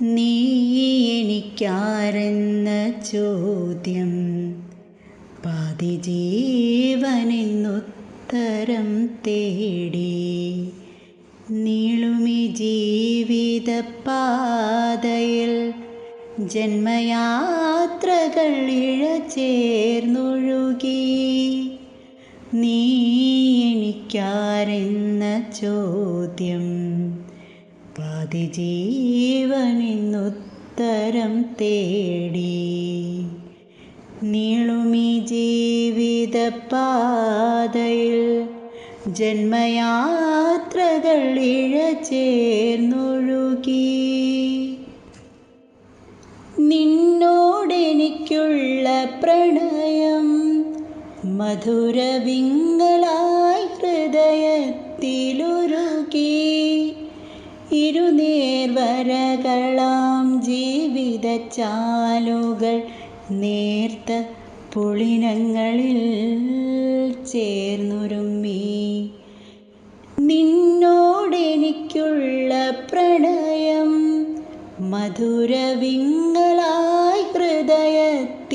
നീ എനിക്കാരെന്ന ചോദ്യം പാതി ജീവനെന്നുത്തരം തേടി. നീളുമി ജീവിത പാതയിൽ ജന്മയാത്രകൾ ഇഴ ചേർന്നൊഴുകി നീ എനിക്കാരെന്ന ചോദ്യം പാതി ജീവനെന്നുത്തരം തേടി നീളുമി ജീവിത പാതയിൽ ജന്മയാത്രകൾ ഇഴ ചേർന്നൊഴുകി നിന്നോടെനിക്കുള്ള പ്രണയം മധുരവിങ്ങളായി ഹൃദയത്തിലുരുകി. ഇരുനേർവരകളാം ജീവിത ചാലുകൾ നേർത്ത പുളിനങ്ങളിൽ ചേർന്നുരുമ്മി. നിന്നോടെനിക്കുള്ള പ്രണയം മധുരവിങ്ങളായി ഹൃദയത്തിലുരുകി.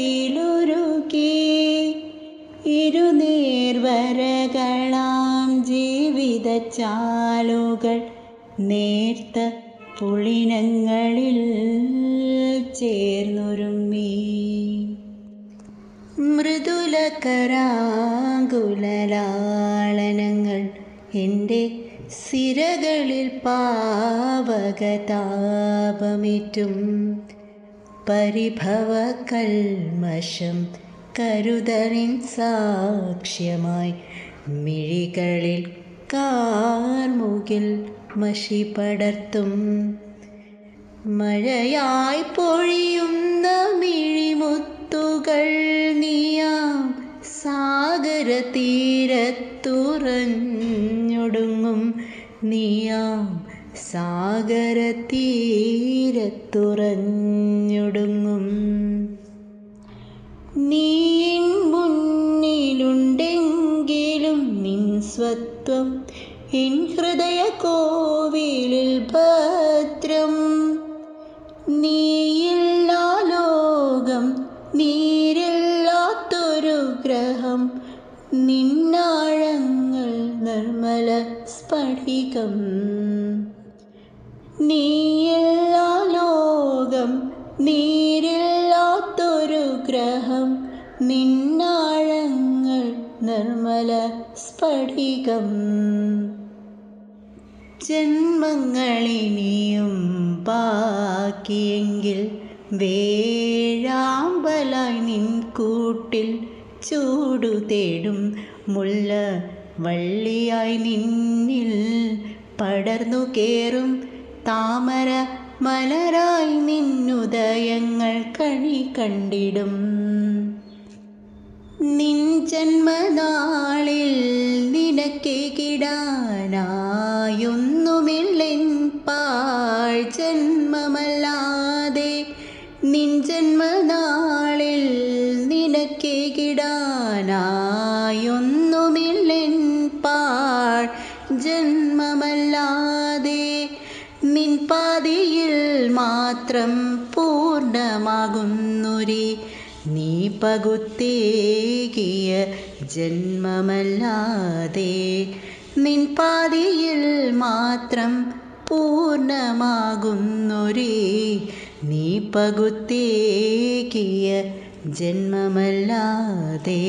ഇരുനേർവരകളാം ജീവിത ചാലുകൾ നേർത്ത പുളിനങ്ങളിൽ ചേർന്നുരുമ്മി മൃദുലകരാങ്കുലലാളനങ്ങൾ എന്റെ സിരകളിൽ പാവകതാപമേറ്റും. പരിഭവ കൽമശം കരുതലിൻ സാക്ഷ്യമായി മിഴികളിൽ കാർമുകിൽ മഷി പടർത്തും മഴയായി പൊഴിയുന്ന മിഴിമുത്തുകൾ നീയാം. സാഗര തീരത്തുറഞ്ഞൊടുങ്ങും നീയാം. സാഗര തീരത്തുറഞ്ഞൊടുങ്ങും എൻ ഹൃദയ കോവിലിൽ ഭദ്രം നീയില്ലാ ലോകം നീരില്ലാത്തൊരു ഗ്രഹം നിന്നാഴങ്ങൾ നിർമ്മല സ്ഫടികം. നീയില്ലാ ലോകം നീരില്ലാത്തൊരു ഗ്രഹം നിന്നാഴങ്ങൾ നിർമ്മല സ്ഫടികം. ജന്മങ്ങളിനിയും ബാക്കിയെങ്കിൽ വേഴാമ്പലായി നിൻ കൂട്ടിൽ ചൂടു തേടും. മുല്ല വള്ളിയായി നിന്നിൽ പടർന്നു കേറും. താമര മലരായി നിന്നുദയങ്ങൾ കണി കണ്ടിടും. നിൻ ജന്മനാളിൽ നിനക്കെകിടാനായൊന്നുമില്ലെൻ പാൾ ജന്മമല്ലാതെ. നിൻ ജന്മനാളിൽ നിനക്കെകിടാനായൊന്നുമില്ലെൻ പാൾ ജന്മമല്ലാതെ. നിൻ പാതിയിൽ മാത്രം പൂർണമാകുന്നൊരി. നീ പകുത്തേകിയ ജന്മമല്ലാതെ നിൻപാതിയിൽ മാത്രം പൂർണമാകുന്നൊരേ നീ പകുത്തേകിയ ജന്മമല്ലാതെ.